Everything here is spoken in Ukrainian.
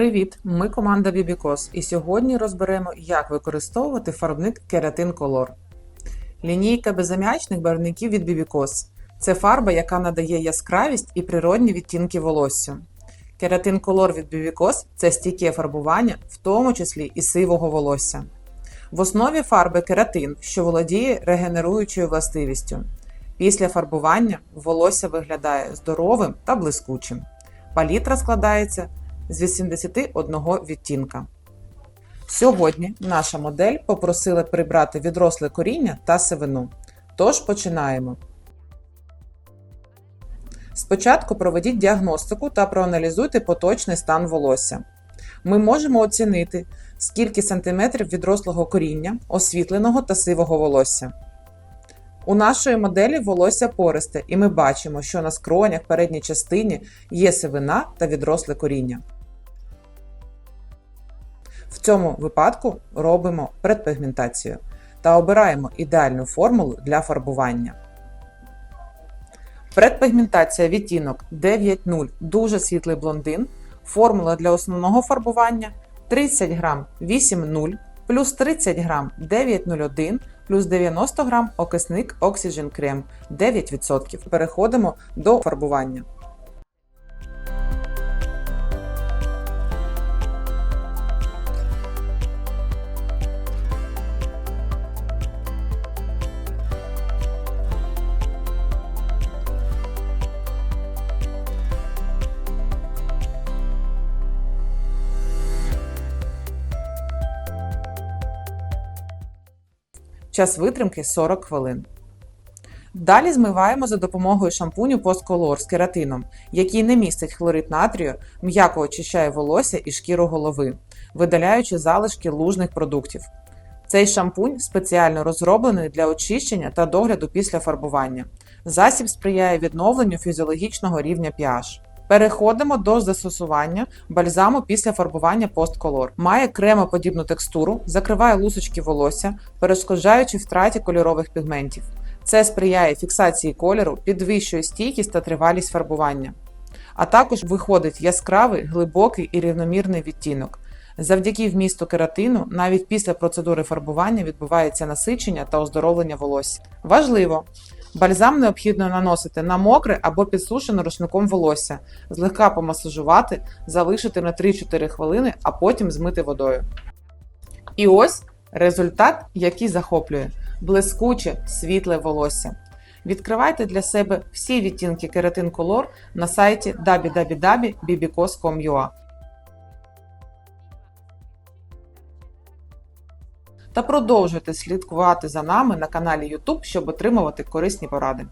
Привіт! Ми команда Bibicos і сьогодні розберемо, як використовувати фарбник Keratin Color. Лінійка безам'ячних барвників від Bibicos – це фарба, яка надає яскравість і природні відтінки волосся. Keratin Color від Bibicos – це стійке фарбування, в тому числі і сивого волосся. В основі фарби кератин, що володіє регенеруючою властивістю. Після фарбування волосся виглядає здоровим та блискучим. Палітра складається з 81 відтінка. Сьогодні наша модель попросила прибрати відросле коріння та сивину. Тож починаємо. Спочатку проведіть діагностику та проаналізуйте поточний стан волосся. Ми можемо оцінити, скільки сантиметрів відрослого коріння, освітленого та сивого волосся. У нашої моделі волосся пористе, і ми бачимо, що на скронях передній частині є сивина та відросле коріння. В цьому випадку робимо предпігментацію та обираємо ідеальну формулу для фарбування. Предпігментація відтінок 9.0 дуже світлий блондин. Формула для основного фарбування 30 грам 8.0 плюс 30 грам 9.01 плюс 90 грам окисник Oxygen Крем 9%. Переходимо до фарбування. Час витримки 40 хвилин. Далі змиваємо за допомогою шампуню Color з кератином, який не містить хлорид натрію, м'яко очищає волосся і шкіру голови, видаляючи залишки лужних продуктів. Цей шампунь спеціально розроблений для очищення та догляду після фарбування. Засіб сприяє відновленню фізіологічного рівня pH. Переходимо до застосування бальзаму після фарбування Color. Має кремоподібну текстуру, закриває лусочки волосся, перешкоджаючи втраті кольорових пігментів. Це сприяє фіксації кольору, підвищує стійкість та тривалість фарбування. А також виходить яскравий, глибокий і рівномірний відтінок. Завдяки вмісту кератину, навіть після процедури фарбування відбувається насичення та оздоровлення волосся. Важливо! Бальзам необхідно наносити на мокре або підсушене рушником волосся, злегка помасажувати, залишити на 3-4 хвилини, а потім змити водою. І ось результат, який захоплює блискуче світле волосся. Відкривайте для себе всі відтінки Keratin Color на сайті www.bbcos.com.ua та продовжуйте слідкувати за нами на каналі YouTube, щоб отримувати корисні поради.